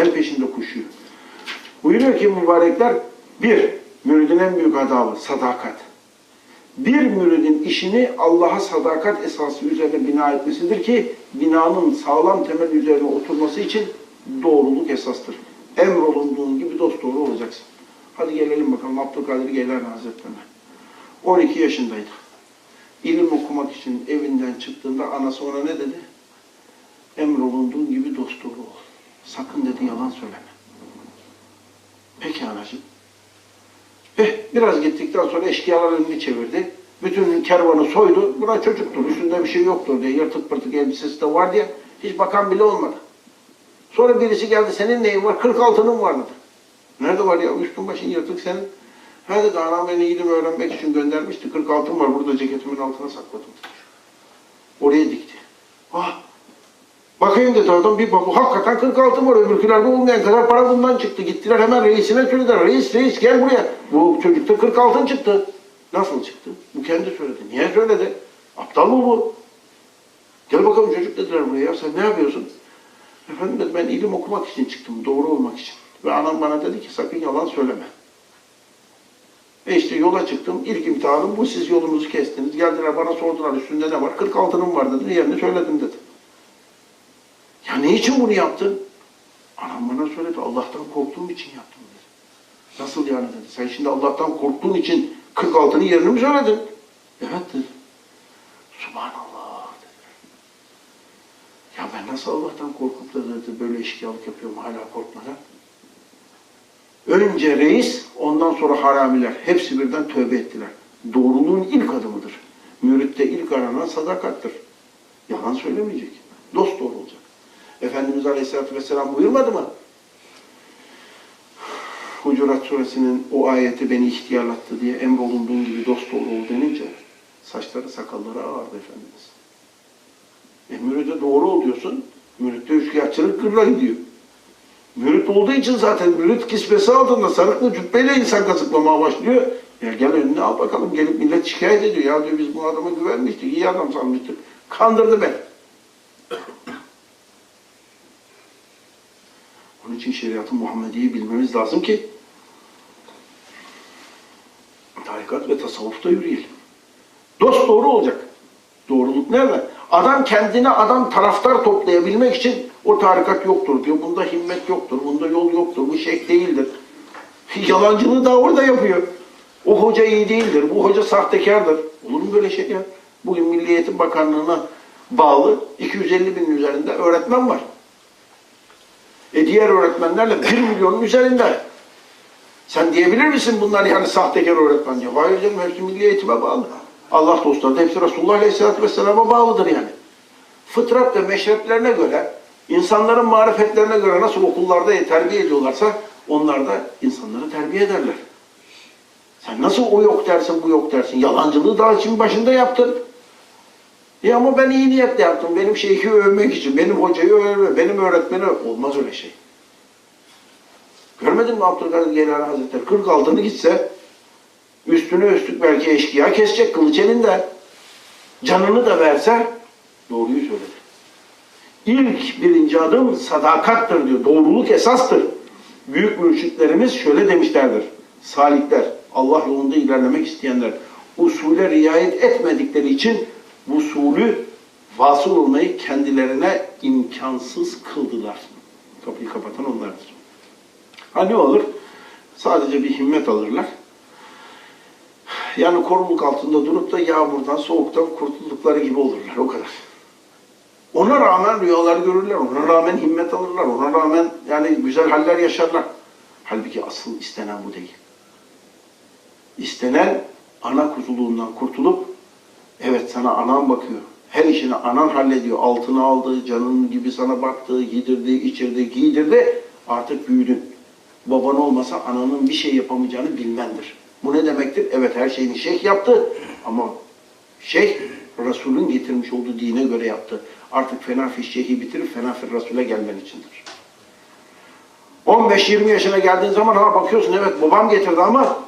Hayal peşinde koşuyor. Buyuruyor ki mübarekler bir, müridin en büyük adabı sadakat. Bir müridin işini Allah'a sadakat esası üzerine bina etmesidir ki binanın sağlam temel üzerine oturması için doğruluk esastır. Emrolunduğun gibi dosdoğru olacaksın. Hadi gelelim bakalım Abdülkadir Geylani Hazretlerine. 12 yaşındaydı. İlim okumak için evinden çıktığında anası ona ne dedi? Emrolunduğun gibi dosdoğru ol. Sakın dedi yalan söyleme. Peki anacığım. Eh, biraz gittikten sonra eşkıyalar önünü çevirdi. Bütün kervanı soydu. Buna çocuktur, üstünde bir şey yoktur diye. Yırtık pırtık elbisesi de var diye. Hiç bakan bile olmadı. Sonra birisi geldi, senin neyin var? 46'nın var dedi. Nerede var ya? Üstün başın yırtık senin. Ha dedi, anam beni ilim öğrenmek için göndermişti. 46'm var, burada ceketimin altına sakladım. Oraya dikti. Ah, Bakayım dedi adam bir baba hakikaten 46 var öbürkülerde olmayan kadar para bundan çıktı. Gittiler hemen reisine söylediler. Reis reis gel buraya. Bu çocukta 46 çıktı. Nasıl çıktı? Bu kendi söyledi. Niye söyledi? Aptal mı bu? Gel bakalım çocuk dediler buraya. Ya sen ne yapıyorsun? Efendim dedi ben ilim okumak için çıktım. Doğru olmak için. Ve anam bana dedi ki sakın yalan söyleme. E işte yola çıktım. İlk imtihanım bu. Siz yolunuzu kestiniz. Geldiler bana sordular üstünde ne var? 46'nın var dedi. Yerini söyledim dedi. Ne için bunu yaptın? Anam bana söyledi. Allah'tan korktuğum için yaptım dedi. Nasıl yani dedi. Sen şimdi Allah'tan korktuğun için 46'nın yerini mi söyledin? Evet dedi. Subhanallah dedi. Ya ben nasıl Allah'tan korkup da dedi, böyle eşkıyalık yapıyorum hala korkmadan? Önce reis, ondan sonra haramiler. Hepsi birden tövbe ettiler. Doğruluğun ilk adımıdır. Müritte ilk aranan sadakattır. Yalan söylemeyecek. Dost doğru olacak. Efendimiz Aleyhisselatü Vesselam buyurmadı mı? Hucurat Suresinin o ayeti beni ihtiyarlattı diye emrolunduğun gibi dost ol denince saçları sakalları ağardı Efendimiz. E müride doğru ol diyorsun. Müritte üçkağıtçılık gırla gidiyor. Mürit olduğu için zaten mürit kisvesi altında sarıklı cübbeyle insan kazıklamaya başlıyor. Ya gel önüne al bakalım. Gelip millet şikayet ediyor. Ya diyor biz bu adama güvenmiştik. iyi adam sanmıştık. Kandırdı beni. Onun için şeriatı Muhammedi'yi bilmemiz lazım ki tarikat ve tasavvufta yürüyelim. Dost doğru olacak. Doğruluk nerede? Adam kendine adam taraftar toplayabilmek için o tarikat yoktur diyor. Bunda himmet yoktur, bunda yol yoktur, bu şeyh değildir. Yalancılığı da orada yapıyor. O hoca iyi değildir, bu hoca sahtekardır. Olur mu böyle şey ya? Bugün Milli Eğitim Bakanlığı'na bağlı 250 bin üzerinde öğretmen var. E diğer öğretmenlerle 1 milyonun üzerinde. Sen diyebilir misin bunlar yani sahtekar öğretmen diye? Hayır canım hepsi milli eğitime bağlı. Allah dostları da hepsi Resulullah Aleyhisselatü Vesselam'a bağlıdır yani. Fıtrat ve meşreplerine göre, insanların marifetlerine göre nasıl okullarda terbiye ediyorlarsa onlar da insanları terbiye ederler. Sen nasıl o yok dersin, bu yok dersin. Yalancılığı daha şimdi başında yaptın. Ya ama ben iyi niyetle yaptım. Benim şeyhi övmek için, benim hocayı övmek, benim öğretmeni olmaz öyle şey. Görmedin mi Abdülkadir Geylani Hazretleri? 46'ını gitse üstüne üstlük belki eşkıya kesecek kılıç elinde. Canını da verse doğruyu söyledi. İlk birinci adım sadakattır diyor. Doğruluk esastır. Büyük mürşitlerimiz şöyle demişlerdir. Salikler, Allah yolunda ilerlemek isteyenler usule riayet etmedikleri için usulü vasıl olmayı kendilerine imkansız kıldılar. Kapıyı kapatan onlardır. Ha ne olur? Sadece bir himmet alırlar. Yani koruluk altında durup da yağmurdan, soğuktan kurtuldukları gibi olurlar. O kadar. Ona rağmen rüyalar görürler, ona rağmen himmet alırlar, ona rağmen yani güzel haller yaşarlar. Halbuki asıl istenen bu değil. İstenen ana kuzuluğundan kurtulup Evet sana anan bakıyor. Her işini anan hallediyor. Altını aldı, canın gibi sana baktı, yedirdi, içirdi, giydirdi. Artık büyüdün. Baban olmasa ananın bir şey yapamayacağını bilmendir. Bu ne demektir? Evet her şeyini şeyh yaptı ama şeyh Resul'ün getirmiş olduğu dine göre yaptı. Artık fena fiş şeyhi bitirip fena fir Resul'e gelmen içindir. 15-20 yaşına geldiğin zaman ha bakıyorsun evet babam getirdi ama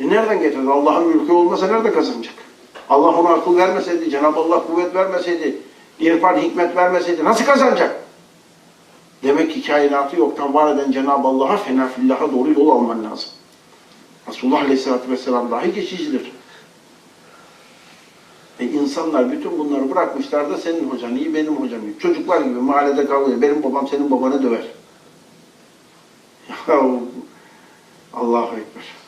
e nereden getirdi? Allah'ın mülkü olmasa nerede kazanacak? Allah ona akıl vermeseydi, Cenab-ı Allah kuvvet vermeseydi, irfan, hikmet vermeseydi nasıl kazanacak? Demek ki kainatı yoktan var eden Cenab-ı Allah'a fenafillaha doğru yol alman lazım. Resulullah Aleyhisselatü Vesselam dahi geçicidir. E insanlar bütün bunları bırakmışlar da senin hocan iyi, benim hocam iyi. Çocuklar gibi mahallede kavga. Benim babam senin babanı döver. Allahu Ekber.